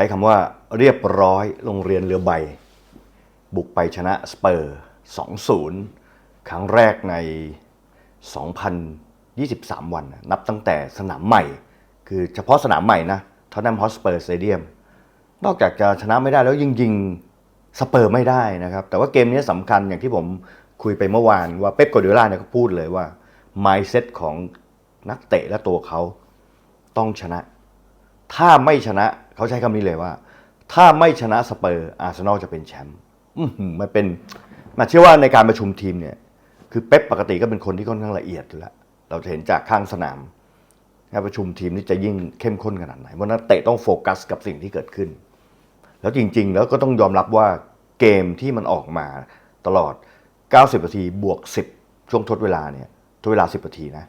ใช้คำว่าเรียบร้อยโรงเรียนเรือใบ บุกไปชนะสเปอร์ 2-0 ครั้งแรกใน 2,023 วัน นับตั้งแต่สนามใหม่ คือเฉพาะสนามใหม่นะทอตแนมฮอสเปอร์สเตเดียม นอกจากจะชนะไม่ได้แล้วยิงยิงสเปอร์ไม่ได้นะครับ แต่ว่าเกมนี้สำคัญอย่างที่ผมคุยไปเมื่อวานว่าเป๊ปกวาร์ดิโอลาเนี่ยเขาพูดเลยว่า mindset ของนักเตะและตัวเขาต้องชนะ ถ้าไม่ชนะเขาใช้คำนี้เลยว่า ถ้าไม่ชนะสเปอร์อาร์เซนอลจะเป็นแชมป์มันเป็นมาเชื่อว่าในการประชุมทีมเนี่ย คือเป๊ปปกติก็เป็นคนที่ค่อนข้างละเอียดอยู่แล้วเราจะเห็นจากข้างสนามการประชุมทีมนี่จะยิ่งเข้มข้นขนาดไหนเพราะนักเตะต้องโฟกัสกับสิ่งที่เกิดขึ้น แล้วจริง ๆ แล้วก็ต้องยอมรับว่าเกมที่มันออกมาตลอด 90 นาทีบวก 10 ช่วงทดเวลาเนี่ยทดเวลา 10 นาทีนะ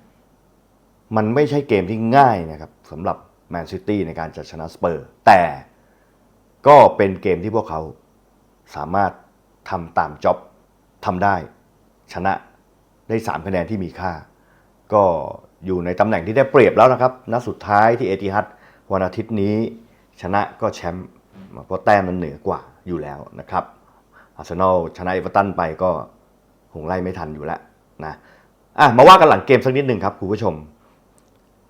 มันไม่ใช่เกมที่ง่ายนะครับสำหรับ แมนซิตี้ในการจะชนะสเปอร์ แต่ก็เป็นเกมที่พวกเขาสามารถทำตามจ็อบทำได้ชนะได้ 3 คะแนนที่มีค่า ก็อยู่ในตำแหน่งที่ได้เปรียบแล้วนะครับนัดสุดท้ายที่เอติฮัดวันอาทิตย์นี้ชนะก็แชมป์เพราะแต้มมันเหนือกว่าอยู่แล้วนะครับอาร์เซนอลชนะเอเวอร์ตันไปก็คงไล่ไม่ทันอยู่แล้วนะอะมาว่ากันหลังเกมสักนิดหนึ่งครับคุณผู้ชม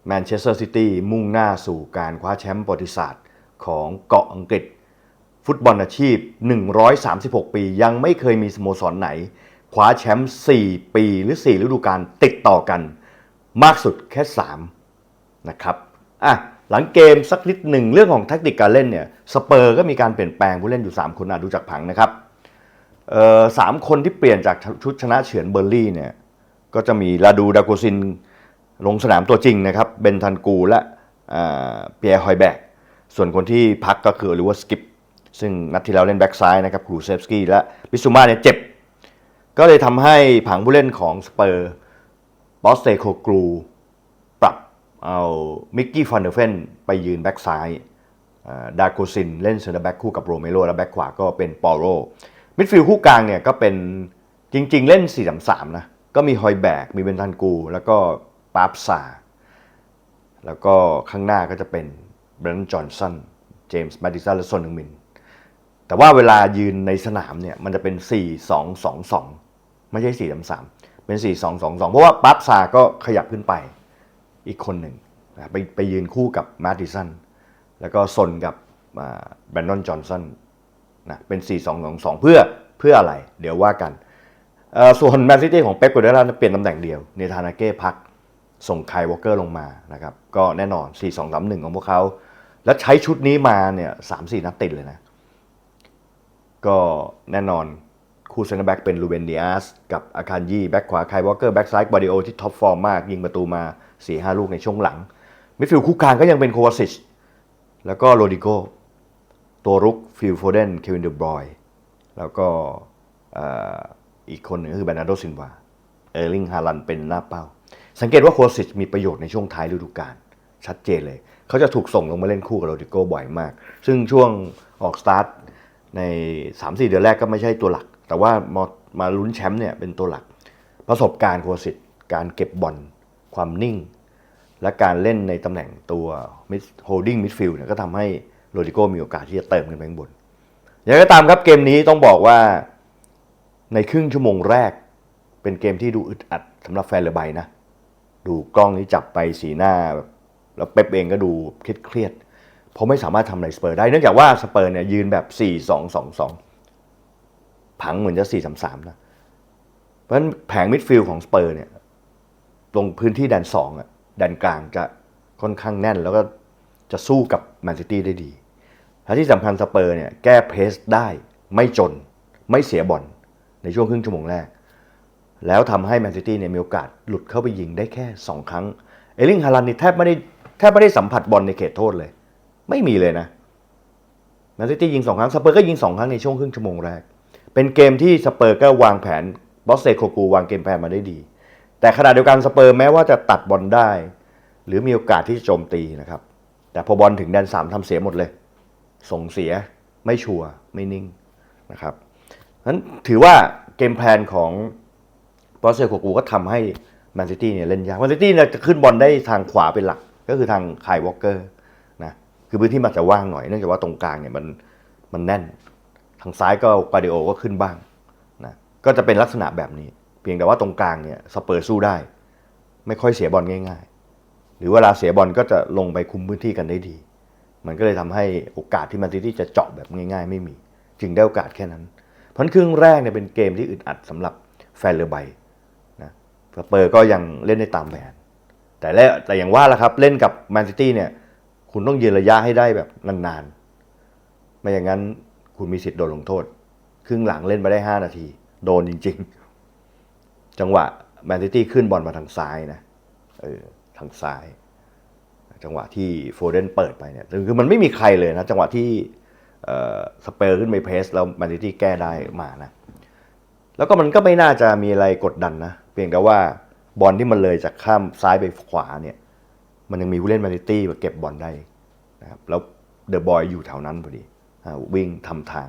แมนเชสเตอร์ซิตี้มุ่งหน้าสู่การคว้าแชมป์ประวัติศาสตร์ของเกาะอังกฤษ ฟุตบอลอาชีพ 136 ปี ยังไม่เคยมีสโมสรไหน คว้าแชมป์ 4 ปีหรือ 4 ฤดูกาลติดต่อกัน มากสุดแค่ 3 นะครับอะหลังเกมสักนิดหนึ่งเรื่องของแทคติกการเล่นเนี่ยสเปอร์ก็มีการเปลี่ยนแปลงผู้เล่นอยู่ 3 คนนะดูจากผังนะครับเอ่อสามคนที่เปลี่ยนจากชุดชนะเฉือนเบอร์ลี่เนี่ยก็จะมีลาดูดาโกซิน ลงสนามตัวจริงนะครับเบนทันกูและเปียร์ฮอยแบกส่วนคนที่พักก็คือหรือว่าสกิปซึ่งนัดที่แล้วเล่นแบ็กซ้ายนะครับครูเซฟสกี้และบิซูมาเนี่ยเจ็บ ก็เลยทำให้ผังผู้เล่นของสเปอร์บอสเตโคกรูปรับเอามิกกี้ฟอนเดอร์เฟนไปยืนแบ็กซ้ายอ่าดาโกซินเล่นเซนเตอร์แบ็กคู่กับโรเมโรและแบ็กขวาก็เป็นปอโรมิดฟิลด์คู่กลางเนี่ยก็เป็นจริง ๆ เล่น4-3-3นะก็มีฮอยแบกมีเบนทันกู แล้วก็ ปาร์ปซาแล้วก็ข้างหน้าก็จะเป็นเบรนท์จอห์นสันเจมส์แมดดิสันและซอนฮึงมิน แต่ว่าเวลายืนในสนามเนี่ยมันจะเป็น 4-2-2-2 ไม่ใช่ 4-3-3 เป็น 4-2-2-2 เพราะว่าปาร์ปซาก็ขยับขึ้นไปอีกคนหนึ่งไปไปยืนคู่กับแมดดิสันแล้วก็ซนกับแบรนดอนจอห์นสันนะเป็น 4-2-2-2 เพื่อเพื่ออะไร เดี๋ยวว่ากัน ส่วนแมนซิตี้ของเป๊ปกัวเดล่าเปลี่ยนตำแหน่งเดียว เนธานาเก้พัก ส่งไคลวอลเกอร์ลงมานะครับก็แน่นอน 4-2-3-1 ของพวกเขา แล้วใช้ชุดนี้มาเนี่ย3-4นัดติดเลยนะ ก็แน่นอนคู่เซนเตอร์แบ็กเป็นลูเบนเดียสกับอาคารยี่แบ็กขวาไคลวอลเกอร์แบ็กซ้ายบาดิโอที่ท็อปฟอร์มมาก ยิงประตูมา 4-5 ลูกในช่วงหลังมิดฟิลด์คู่กลางก็ยังเป็นโควาซิชแล้วก็โรดิโกตัวรุกฟิลโฟเดนเควินเดอบรอยแล้วก็อีกคนหนึ่งก็คือแบรนาร์โดซินวาเออร์ลิงฮาลันเป็นหน้าเป้า สังเกตว่าโคสิชมีประโยชน์ในช่วงท้ายฤดูกาลชัดเจนเลย เขาจะถูกส่งลงมาเล่นคู่กับโรดิโกบ่อยมาก ซึ่งช่วงออกสตาร์ทใน 3-4 เดือนแรกก็ไม่ใช่ตัวหลัก แต่ว่ามามาลุ้นแชมป์เนี่ยเป็นตัวหลัก ประสบการณ์โคสิชการเก็บบอลความนิ่ง และการเล่นในตำแหน่งตัวมิดโฮลดิ้งมิดฟิลด์เนี่ยก็ทำให้โรดิโกมีโอกาสที่จะเติมขึ้นไปข้างบนอย่างไรก็ตามครับเกมนี้ต้องบอกว่าในครึ่งชั่วโมงแรก เป็นเกมที่ดูอึดอัดสำหรับแฟนเรือใบนะ ดูกล้องนี้จับไปสีหน้าแบบแล้วเป๊ปเองก็ดูเครียดๆเพราะไม่สามารถทำอะไรสเปอร์ได้เนื่องจากว่าสเปอร์เนี่ยยืนแบบ 4-2-2-2 ผังเหมือนจะ 4-3-3 นะ เพราะฉะนั้นแผงมิดฟิลด์ของสเปอร์เนี่ยตรงพื้นที่แดนสองอะแดนกลางจะค่อนข้างแน่นแล้วก็จะสู้กับแมนซิตี้ได้ดีและที่สำคัญสเปอร์เนี่ยแก้เพสได้ไม่จนไม่เสียบอลในช่วงครึ่งชั่วโมงแรก แล้วทำให้แมนซิตี้เนี่ยมีโอกาสหลุดเข้าไปยิงได้แค่ 2 ครั้ง เอลิงฮาลันนี่แทบไม่ได้แทบไม่ได้สัมผัสบอลในเขตโทษเลย ไม่มีเลยนะแมนซิตี้ยิง 2 ครั้งสเปอร์ก็ยิง 2 ครั้งในช่วงครึ่งชั่วโมงแรก เป็นเกมที่สเปอร์ก็วางแผนบอสเซโคกูวางเกมแผนมาได้ดี แต่ขณะเดียวกันสเปอร์แม้ว่าจะตัดบอลได้ หรือมีโอกาสที่จะโจมตีนะครับ แต่พอบอลถึงแดนสามทำเสียหมดเลย ส่งเสียไม่ชัวร์ไม่นิ่งนะครับนั้นถือว่าเกมแพลนของ บอสเซโคกูก็ทำให้แมนซิตี้เนี่ยเล่นยากแมนซิตี้เนี่ยจะขึ้นบอลได้ทางขวาเป็นหลัก ก็คือทางไคลวอลเกอร์นะคือพื้นที่มันจะว่างหน่อยเนื่องจากว่าตรงกลางเนี่ยมันมันแน่น ทางซ้ายก็กวาดิโอก็ขึ้นบ้างนะก็จะเป็นลักษณะแบบนี้ เพียงแต่ว่าตรงกลางเนี่ยสเปอร์สู้ได้ ไม่ค่อยเสียบอลง่ายๆ หรือเวลาเสียบอลก็จะลงไปคุมพื้นที่กันได้ดี มันก็เลยทำให้โอกาสที่แมนซิตี้จะเจาะแบบง่าย ๆ ไม่มี จึงได้โอกาสแค่นั้น เพราะครึ่งแรกเนี่ยเป็นเกมที่อึดอัดสำหรับแฟนเรือใบ สเปอร์ก็ยังเล่นได้ตามแผนแต่แล้วแต่อย่างว่าละครับเล่นกับแมนซิตี้เนี่ย คุณต้องยืนระยะให้ได้แบบนานๆ ไม่อย่างนั้นคุณมีสิทธิ์โดนลงโทษ ครึ่งหลังเล่นมาได้ 5 นาที โดนจริง ๆ จังหวะแมนซิตี้ขึ้นบอลมาทางซ้ายนะเออทางซ้าย จังหวะที่โฟเดนเปิดไปเนี่ยคือมันไม่มีใครเลยนะ จังหวะที่สเปอร์ขึ้นไปเพสแล้วแมนซิตี้แก้ได้มานะแล้วก็มันก็ไม่น่าจะมีอะไรกดดันนะ เพียงแต่ว่าบอลที่มันเลยจากข้ามซ้ายไปขวาเนี่ย มันยังมีผู้เล่นแมนซิตี้มาเก็บบอลได้นะครับแล้วเดอะบอยอยู่แถวนั้นพอดีวิ่งทำทาง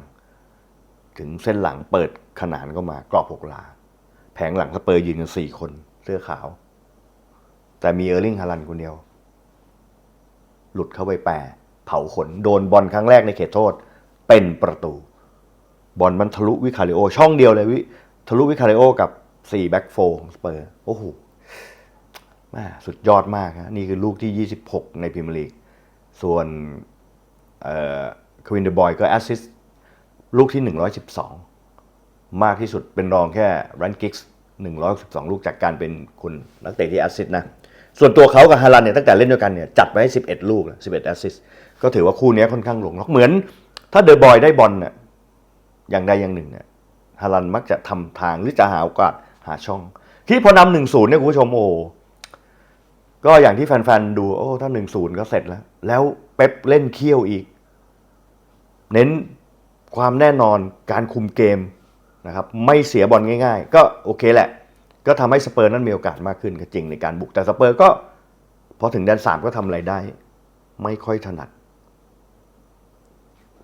ถึงเส้นหลังเปิดขนานก็มากรอบหกหลา แผงหลังสเปอร์ยืนกันสี่คนเสื้อขาว แต่มีเออร์ลิงฮาลันคนเดียว หลุดเข้าไปแปรเผาขนโดนบอลครั้งแรกในเขตโทษ เป็นประตู บอลมันทะลุวิคาริโอ ช่องเดียวเลยวิทะลุวิคาริโอกับ 4แบ็กโฟของสเปอร์โอ้โหม่สุดยอดมากฮะนี่คือลูกที่ 26 ในพรีเมียร์ลีก ส่วนควินเดบอยก็แอสซิสต์ลูกที่ 112 มากที่สุดเป็นรองแค่รันกิกส์112 ลูกจากการเป็นคุณนักเตะที่แอสซิสต์นะ ส่วนตัวเขากับฮาลันเนี่ยตั้งแต่เล่นด้วยกันเนี่ยจัดไปให้11 ลูก 11แอสซิสต์ก็ถือว่าคู่นี้ค่อนข้างหลงล็อกเหมือน ถ้าเดอะบอยได้บอลเนี่ยอย่างใดอย่างหนึ่งเนี่ยฮาลันมักจะทำทางหรือจะหาโอกาส หาช่อง ที่พอนำหนึ่งศูนย์เนี่ยคุณผู้ชมโอ้ก็อย่างที่แฟนๆดูโอ้ถ้าหนึ่งศูนย์ก็เสร็จแล้ว แล้วเป๊ปเล่นเคี่ยวอีก เน้นความแน่นอนการคุมเกมนะครับไม่เสียบอลง่าย ๆ ก็โอเคแหละ ก็ทำให้สเปอร์นั้นมีโอกาสมากขึ้นก็จริงในการบุกแต่สเปอร์ก็พอถึงแดนสามก็ทำอะไรได้ ไม่ค่อยถนัด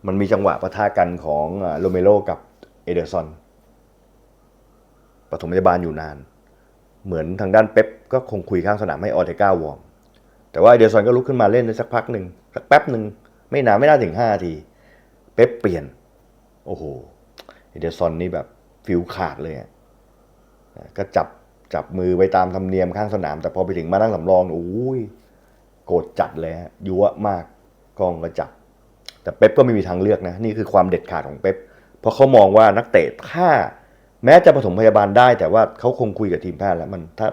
มันมีจังหวะปะทะกันของโรเมโรกับเอเดอร์ซอน ปฐมพยาบาลอยู่นาน เหมือนทางด้านเป๊ปก็คงคุยข้างสนามให้ออเทก้าวอร์มแต่ว่าเดอร์ซอนก็ลุกขึ้นมาเล่นได้สักพักหนึ่งสักแป๊บหนึ่งไม่นานไม่น่าถึงห้านาที เป๊ปเปลี่ยน โอ้โหเดอร์ซอนนี่แบบฟิลขาดเลยก็จับจับมือไปตามธรรมเนียมข้างสนาม แต่พอไปถึงมานั่งสำรองโอ้ยโกรธจัดเลยฮะยั่วมากกองก็จับ แต่เป๊ปก็ไม่มีทางเลือกนะ นี่คือความเด็ดขาดของเป๊ปเพราะเขามองว่านักเตะถ้า แม้จะผสมพยาบาลได้แต่ว่าเขาคงคุยกับทีมแพทย์แล้วมันถ้า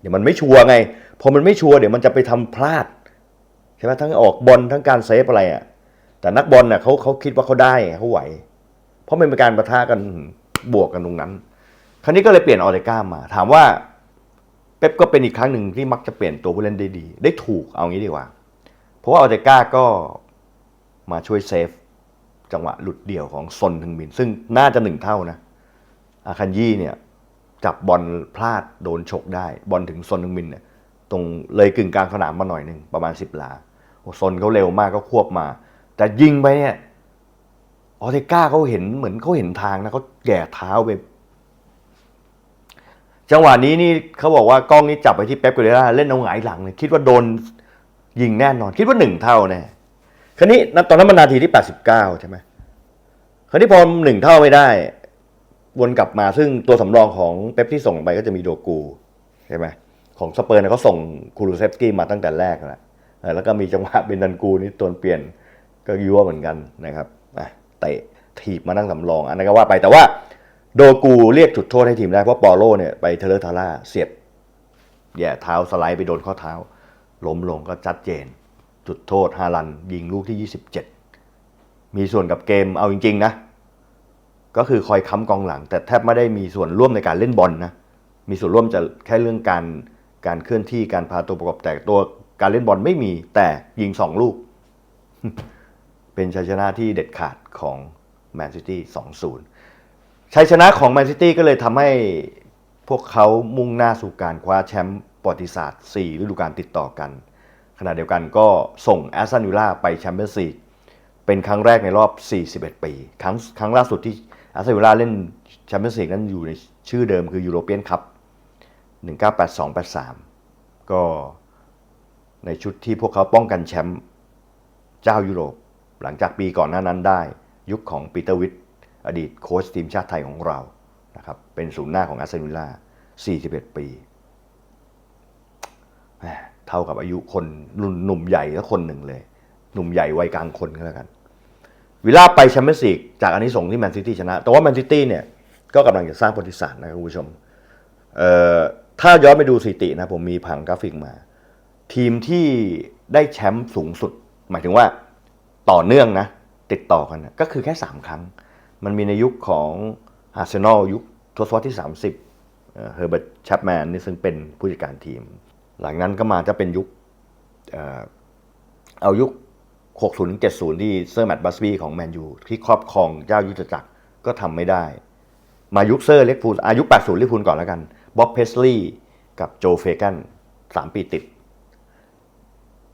เดี๋ยวมันไม่ชัวร์ไงพอมันไม่ชัวร์เดี๋ยวมันจะไปทำพลาดใช่ไหมทั้งออกบอลทั้งการเซฟอะไรอะแต่นักบอลน่ะเขาเขาคิดว่าเขาได้เขาไหว เพราะมันเป็นการประทะกันบวกกันตรงนั้น คราวนี้ก็เลยเปลี่ยนออเดก้ามา ถามว่าเป๊ปก็เป็นอีกครั้งหนึ่งที่มักจะเปลี่ยนตัวผู้เล่นได้ดี ได้ถูกเอางี้ดีกว่า เพราะว่าออเดก้าก็มาช่วยเซฟจังหวะหลุดเดี่ยวของซนทึงมิน ซึ่งน่าจะหนึ่งเท่านะ อาคันยี่เนี่ยจับบอลพลาดโดนฉกได้ บอลถึงซนทึงมินเนี่ยตรงเลยกึ่งกลางสนามมาหน่อยหนึ่งประมาณสิบหลาโอ้ซนเขาเร็วมากก็ควบมา แต่ยิงไปเนี่ยออเทก้าเขาเห็นเหมือนเขาเห็นทางนะเขาแย่เท้าไป จังหวะนี้นี่เขาบอกว่ากล้องนี่จับไปที่เป๊ปกัวเดล่าเล่นเอาหงายหลังเลยคิดว่าโดนยิงแน่นอน คิดว่าหนึ่งเท่าแน่คราวนี้ตอนนั้นมันนาทีที่ 89 ใช่ไหมคราวนี้พอหนึ่งเท่าไม่ได้ วนกลับมาซึ่งตัวสำรองของเป๊ปที่ส่งไปก็จะมีโดกูใช่ไหมของสเปอร์เนี่ยเขาส่งคูรูเซฟสกี้มาตั้งแต่แรกแล้วแล้วก็มีจังหวะเบนดันกูนี่ตัวเปลี่ยนก็ยั่วเหมือนกันนะครับอะเตะถีบมานั่งสำรองอันนั้นก็ว่าไปแต่ว่าโดกูเรียกจุดโทษให้ทีมได้เพราะปอโลเนี่ยไปเทเลทาร่าเสียบแย่เท้าสไลด์ไปโดนข้อเท้า ล้มลงก็ชัดเจน จุดโทษฮาลันยิงลูกที่ 27 มีส่วนกับเกมเอาจริง ๆ นะ ก็คือคอยค้ำกองหลัง แต่แทบไม่ได้มีส่วนร่วมในการเล่นบอลนะมีส่วนร่วมจะแค่เรื่องการการเคลื่อนที่การพาตัวประกอบแต่ตัวการเล่นบอลไม่มีแต่ยิงสองลูก เป็นชัยชนะที่เด็ดขาดของแมนซิตี้2-0ชัยชนะของแมนซิตี้ก็เลยทำให้พวกเขามุ่งหน้าสู่การคว้าแชมป์ประวัติศาสตร์ 4 ฤดูกาลติดต่อกัน ขณะเดียวกันก็ส่งแอสตันวิลล่าไปแชมเปี้ยนส์ลีกเป็นครั้งแรกในรอบ 41 ปี ครั้งครั้งล่าสุดที่ แอสตันวิลล่าเล่นแชมเปี้ยนส์ลีกนั้นอยู่ในชื่อเดิมคือยูโรเปียนคัพ1982-83 ก็ในชุดที่พวกเขาป้องกันแชมป์เจ้ายุโรป หลังจากปีก่อนหน้านั้นได้ ยุคของปีเตอร์วิทอดีตโค้ชทีมชาติไทยของเรานะครับเป็นศูนย์หน้าของอาร์เซนอลล่า41 ปีเท่ากับอายุคนหนุ่มใหญ่แล้วคนหนึ่งเลย หนุ่มใหญ่วัยกลางคนก็แล้วกัน วิลล่าไปแชมเปี้ยนส์ลีกจากอันนี้ส่งที่แมนซิตี้ชนะ แต่ว่าแมนซิตี้เนี่ยก็กำลังจะสร้างประวัติศาสตร์นะครับคุณผู้ชมเอ่อถ้าย้อนไปดูสถิตินะผมมีผังกราฟิกมา ทีมที่ได้แชมป์สูงสุด หมายถึงว่าต่อเนื่องนะ ติดต่อกันนะก็คือแค่ 3 ครั้ง มันมีในยุคของอาร์เซนอลยุคทศวรรษที่ 30เฮอร์เบิร์ตแชปแมนนี่ซึ่งเป็นผู้จัดการทีม หลังนั้นก็มาจะเป็นยุคเอ่อเอายุค 60-70 ที่เซอร์แมตต์บัสบี้ของแมนยูที่ครอบครองเจ้ายุทธจักรก็ทำไม่ได้ มายุคเซอร์เล็กพูลอายุ 80เวอร์พูลก่อนแล้วกันบ๊อบเพสลีย์กับโจเฟกัน 3 ปีติด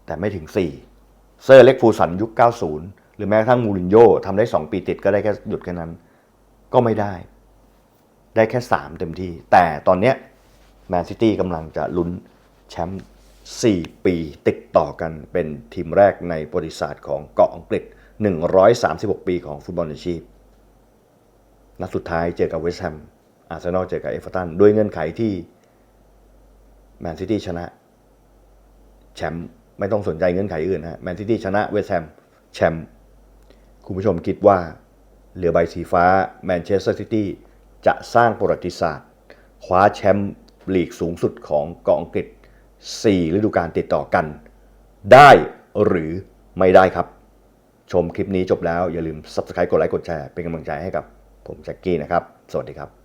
แต่ไม่ถึง 4 เซอร์เล็กฟูสันยุค 90 หรือแม้กระทั่งมูรินโญ่ทำได้ 2 ปีติดก็ได้แค่หยุดแค่นั้น ก็ไม่ได้ ได้แค่ 3 เต็มที่ แต่ตอนเนี้ยแมนซิตี้กำลังจะลุ้นแชมป์ 4 ปีติดต่อกันเป็นทีมแรกในประวัติศาสตร์ของเกาะอังกฤษ 136 ปีของฟุตบอลอาชีพ นัดสุดท้ายเจอกับเวสต์แฮม อาร์เซนอลเจอกับเอฟเวอร์ตันด้วยเงื่อนไขที่แมนซิตี้ชนะ แชมป์ไม่ต้องสนใจเงื่อนไขอื่นฮะแมนซิตี้ชนะเวสต์แฮมแชมป์คุณผู้ชมคิดว่าเรือใบสีฟ้าแมนเชสเตอร์ซิตี้จะสร้างประวัติศาสตร์ คว้าแชมป์ลีกสูงสุดของเกาะอังกฤษ 4 ฤดูกาลติดต่อกัน ได้หรือไม่ได้ครับ ชมคลิปนี้จบแล้วอย่าลืม Subscribe กดไลค์กดแชร์เป็นกำลังใจให้กับผมแจ็คกี้นะครับ สวัสดีครับ